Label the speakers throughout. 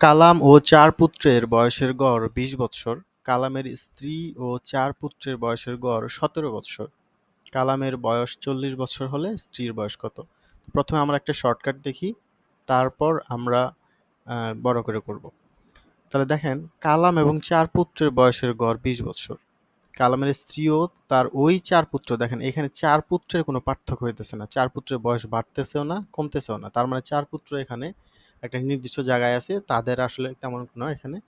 Speaker 1: কালাম ও চার পুত্রের বয়সের গড় বিশ বৎসর, কালামের স্ত্রী ও চার পুত্রের বয়সের গড় সতেরো বৎসর। কালামের বয়স চল্লিশ বছর হলে স্ত্রীর বয়স কত? প্রথমে আমরা একটা শর্টকাট দেখি, তারপর আমরা বড় করে করব। তাহলে দেখেন, কালাম এবং চার পুত্রের বয়সের গড় বিশ বছর কালামের স্ত্রীও তার ওই চার পুত্র, দেখেন, এখানে চার পুত্রের কোনো পার্থক্য হইতেছে না। চার পুত্রের বয়স বাড়তেছেও না, কমতেছেও না। তার মানে চার পুত্র এখানে একটা নির্দিষ্ট জায়গায় আছে, তাদের আসলে তেমন কোনো এখানে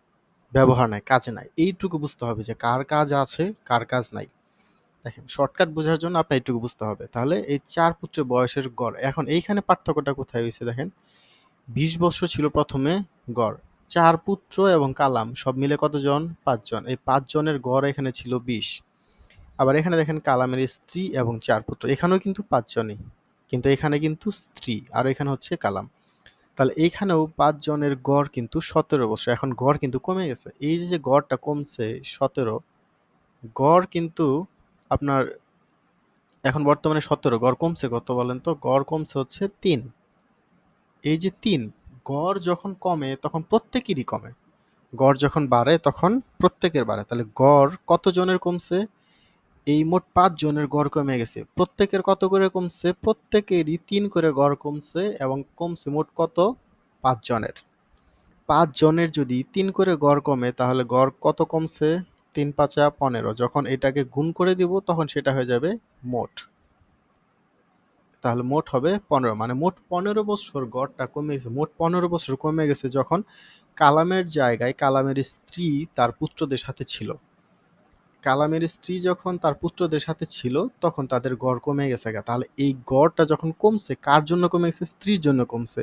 Speaker 1: ব্যবহার নাই, কাজে নাই। এইটুকু বুঝতে হবে যে কার কাজ আছে, কার কাজ নাই। দেখেন শর্টকাট বোঝার জন্য আপনার এইটুকু বুঝতে হবে। তাহলে এই চার পুত্রের বয়সের গড়, এখন এইখানে পার্থক্যটা কোথায় হয়েছে দেখেন? বিশ বছর ছিল প্রথমে গড়, চার পুত্র এবং কালাম, সব মিলে কতজন? পাঁচজন। এই পাঁচজনের গড় এখানে ছিল বিশ। আবার এখানে দেখেন কালামের স্ত্রী এবং চার পুত্র, এখানেও কিন্তু পাঁচজনই। কিন্তু এখানে কিন্তু স্ত্রী, আর এখানে হচ্ছে কালাম। তাহলে এইখানেও পাঁচজনের গড় কিন্তু সতেরো বছর, এখন গড় কিন্তু কমে গেছে। এই যে যে গড়টা কমছে সতেরো, গড় কিন্তু আপনার এখন বর্তমানে সতেরো, গড় কমছে কত বলেন তো? গড় কমছে হচ্ছে তিন। এই যে তিন, গড় যখন কমে তখন প্রত্যেকেরই কমে। গড় যখন বাড়ে তখন প্রত্যেকের বাড়ে। তাহলে গড় কতজনের কমছে? এই মোট পাঁচ জনের গড় কমে গেছে। প্রত্যেকের কত করে কমছে? প্রত্যেকেরই তিন করে গড় কমছে এবং কমছে মোট কত? পাঁচ জনের। পাঁচ জনের যদি তিন করে গড় কমে, তাহলে গড় কত কমছে? তিন পাঁচা পনেরো। যখন এটাকে গুণ করে দিব, তখন সেটা হয়ে যাবে মোট। তাহলে মোট হবে পনেরো। মানে মোট পনেরো বছর গড়টা কমে গেছে। মোট পনেরো বছর কমে গেছে যখন কালামের জায়গায় কালামের স্ত্রী তার পুত্রদের সাথে ছিল। কালামের স্ত্রী যখন তার পুত্রদের সাথে ছিল, তখন তাদের গড় কমে গেছে গা। তাহলে এই গড়টা যখন কমছে, কার জন্য কমে গেছে? স্ত্রীর জন্য কমছে।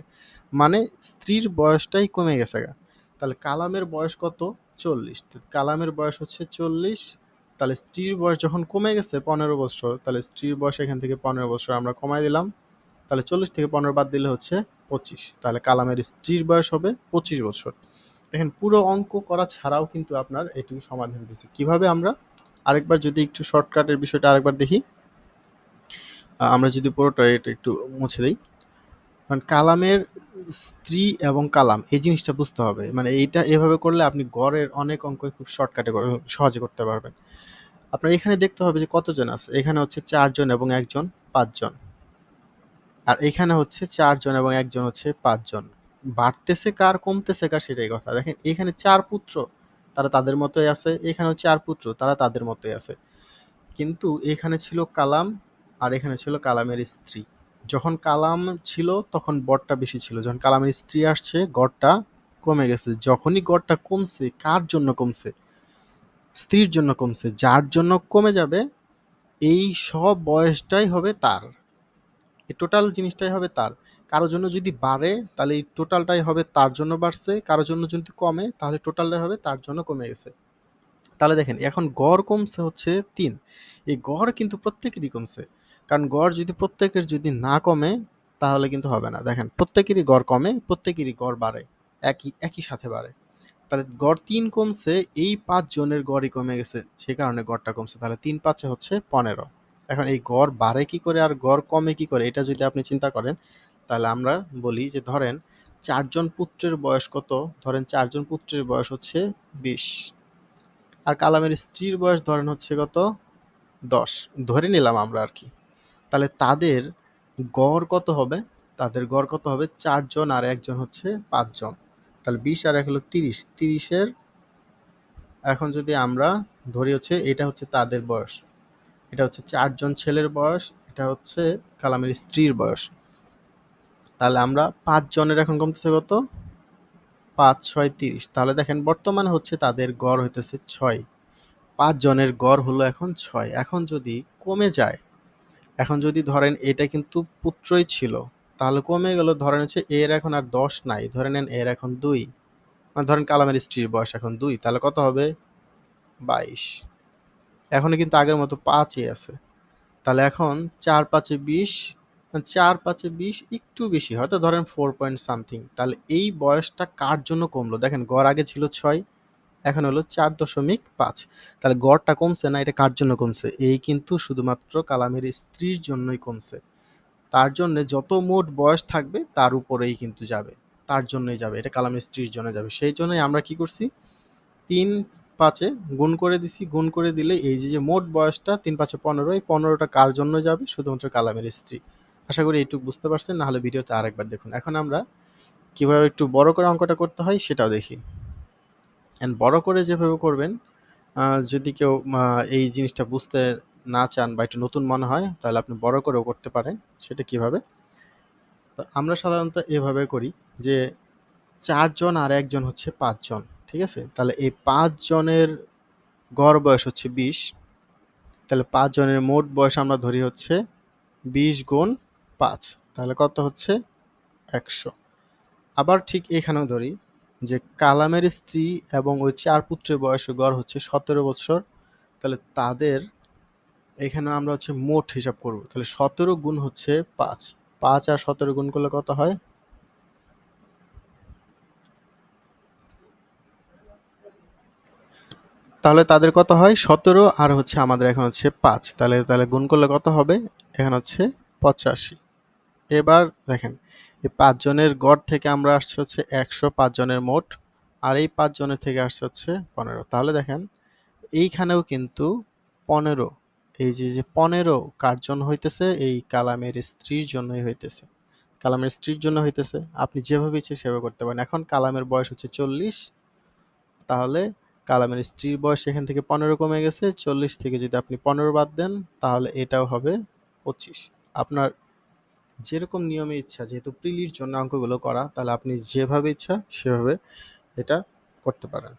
Speaker 1: মানে স্ত্রীর বয়সটাই কমে গেছে গা। তাহলে কালামের বয়স কত? চল্লিশ। কালামের বয়স হচ্ছে চল্লিশ। তাহলে স্ত্রীর বয়স যখন কমে গেছে পনেরো বছর, তাহলে স্ত্রীর বয়স এখান থেকে পনেরো বছর আমরা কমাই দিলাম। তাহলে চল্লিশ থেকে পনেরো বাদ দিলে হচ্ছে পঁচিশ। তাহলে কালামের স্ত্রীর বয়স হবে পঁচিশ বছর। দেখেন, পুরো অঙ্ক করা ছাড়াও কিন্তু আপনার এটুকু সমাধান দিচ্ছে কীভাবে আমরা? আরেকবার যদি একটু শর্টকাটের বিষয়টা আরেকবার দেখি। আমরা যদি পুরোটা এটা একটু মুছে দিই। কারণ কালামের স্ত্রী এবং কালাম, এই জিনিসটা বুঝতে হবে। মানে এইটা এভাবে করলে আপনি গড়ের অনেক অঙ্কই খুব শর্টকাটে সহজে করতে পারবেন। আপনার এখানে দেখতে হবে যে কতজন আছে? এখানে হচ্ছে চারজন এবং একজন, পাঁচজন। আর এখানে হচ্ছে চারজন এবং একজন হচ্ছে পাঁচজন। বাড়তেছে কার, কমতেছে কার সেটাই কথা। দেখেন, এখানে চার পুত্র, তারা তাদের মতোই আছে। এখানেও চার পুত্র, তারা তাদের মতোই আছে। কিন্তু এখানে ছিল কালাম আর এখানে ছিল কালামের স্ত্রী। যখন কালাম ছিল, তখন গড়টা বেশি ছিল। যখন কালামের স্ত্রী আসছে, গড়টা কমে গেছে। যখনই গড়টা কমছে, কার জন্য কমছে? স্ত্রীর জন্য কমছে। যার জন্য কমে যাবে, এই সব বয়সটাই হবে তার। টোটাল জিনিসটাই হবে তার। কারোর জন্য যদি বাড়ে, তাহলে এই টোটালটাই হবে তার জন্য বাড়ছে, কারোর জন্য যদি কমে, তাহলে টোটালটাই হবে তার জন্য কমে গেছে। তাহলে দেখেন, এখন গড় কমছে হচ্ছে তিন। এই গড় কিন্তু প্রত্যেকেরই কমছে। কারণ গড় যদি প্রত্যেকের যদি না কমে, তাহলে কিন্তু হবে না। দেখেন, প্রত্যেকেরই গড় কমে, প্রত্যেকেরই গড় বাড়ে। একই একই সাথে বাড়ে। তাহলে গড় তিন কমছে, এই পাঁচ জনের গড়ই কমে গেছে, সে কারণে গড়টা কমছে। তাহলে তিন পাঁচে হচ্ছে পনেরো। এখন এই গড় বাড়ে কি করে আর গড় কমে কি করে, এটা যদি আপনি চিন্তা করেন তাহলে আমরা বলি যে ধরেন চারজন পুত্রের বয়স কত? ধরেন চারজন পুত্রের বয়স হচ্ছে বিশ। আর কালামের স্ত্রীর বয়স ধরেন হচ্ছে কত? দশ। ধরে নিলাম আমরা আর কি। তাহলে তাদের গড় কত হবে? তাদের গড় কত হবে? চারজন আর একজন হচ্ছে পাঁচজন। তাহলে বিশ আর এক হলো তিরিশ। তিরিশের এখন যদি আমরা ধরি হচ্ছে এটা হচ্ছে তাদের বয়স। এটা হচ্ছে চারজন ছেলের বয়স, এটা হচ্ছে কালামের স্ত্রীর বয়স। তাহলে আমরা পাঁচ জনের এখন কমতেছে কত? পাঁচ, ছয়, তিরিশ। তাহলে দেখেন বর্তমানে হচ্ছে তাদের গড় হইতেছে ছয়। পাঁচ জনের গড় হলো এখন ছয়। এখন যদি কমে যায়, এখন যদি ধরেন এটা কিন্তু পুত্রই ছিল, তাহলে কমে গেল, ধরেন হচ্ছে এর এখন আর দশ নাই। ধরে নেন এর এখন দুই। মানে ধরেন কালামের স্ত্রীর বয়স এখন দুই, তাহলে কত হবে? বাইশ। এখনও কিন্তু আগের মতো পাঁচই আছে। তাহলে এখন চার, পাঁচে বিশ চার পাঁচে বিশ একটু বেশি হয়তো ধরেন ফোর পয়েন্ট সামথিং তাহলে এই বয়সটা কার জন্য কমলো? দেখেন, গড় আগে ছিল ছয়, এখন হলো চার দশমিক পাঁচ। তাহলে গড়টা কমছে না? এটা কার জন্য কমছে? এই কিন্তু শুধুমাত্র কালামের স্ত্রীর জন্যই কমছে। তার জন্য যত মোট বয়স থাকবে, তার উপরেই কিন্তু যাবে। তার জন্যই যাবে। এটা কালামের স্ত্রীর জন্য যাবে। সেই জন্যই আমরা কি করছি? তিন পাঁচে গুণ করে দিছি। গুণ করে দিলে এই যে যে মোট বয়সটা তিন পাঁচে পনেরো, এই পনেরোটা কার জন্য যাবে? শুধুমাত্র কালামের স্ত্রী। আশা করি এইটুকু বুঝতে পারছেন, নাহলে ভিডিওটা আরেকবার দেখুন। এখন আমরা কীভাবে একটু বড় করে অঙ্কটা করতে হয় সেটাও দেখি। অ্যান্ড বড় করে যেভাবে করবেন যদি কেউ এই জিনিসটা বুঝতে না চান বা একটু নতুন মনে হয়, তাহলে আপনি বড় করেও করতে পারেন, সেটা কীভাবে? তো আমরা সাধারণত এভাবে করি যে চারজন আর একজন হচ্ছে পাঁচজন, ঠিক আছে? তাহলে এই পাঁচজনের গড় বয়স হচ্ছে বিশ, তাহলে পাঁচজনের মোট বয়স আমরা ধরি হচ্ছে বিশ গুণ পাঁচ, তাহলে কত হচ্ছে? একশো। আবার ঠিক এখানেও ধরি যে কালামের স্ত্রী এবং ওই চার পুত্রের বয়সের গড় হচ্ছে সতেরো বছর, তাহলে তাদের এখানে আমরা হচ্ছে মোট হিসাব করব, তাহলে সতেরো গুণ হচ্ছে পাঁচ। পাঁচ আর সতেরো গুণ করলে কত হয়? তাহলে তাদের কত হয়? সতেরো, আর হচ্ছে আমাদের এখন হচ্ছে পাঁচ, তাহলে তাহলে গুণ করলে কত হবে? এখানে হচ্ছে পঁচাশি। এবার দেখেন, এই পাঁচজনের গড় থেকে আমরা আসছে হচ্ছে একশো পাঁচজনের মোট, আর এই পাঁচজনের থেকে আসছে হচ্ছে পনেরো। তাহলে দেখেন, এইখানেও কিন্তু পনেরো, এই যে যে পনেরো কার জন্য হইতেছে? এই কালামের স্ত্রীর জন্যই হইতেছে। কালামের স্ত্রীর জন্য হইতেছে, আপনি যেভাবে ইচ্ছে সেভাবে করতে পারেন। এখন কালামের বয়স হচ্ছে চল্লিশ, তাহলে কালামের স্ত্রীর বয়স এখান থেকে পনেরো কমে গেছে, চল্লিশ থেকে যদি আপনি পনেরো বাদ দেন, তাহলে এটাও হবে পঁচিশ। আপনার যেরকম নিয়মে ইচ্ছা, যেহেতু প্রিলির জন্য অঙ্কগুলো করা, তাহলে আপনি যেভাবে ইচ্ছা সেভাবে এটা করতে পারেন।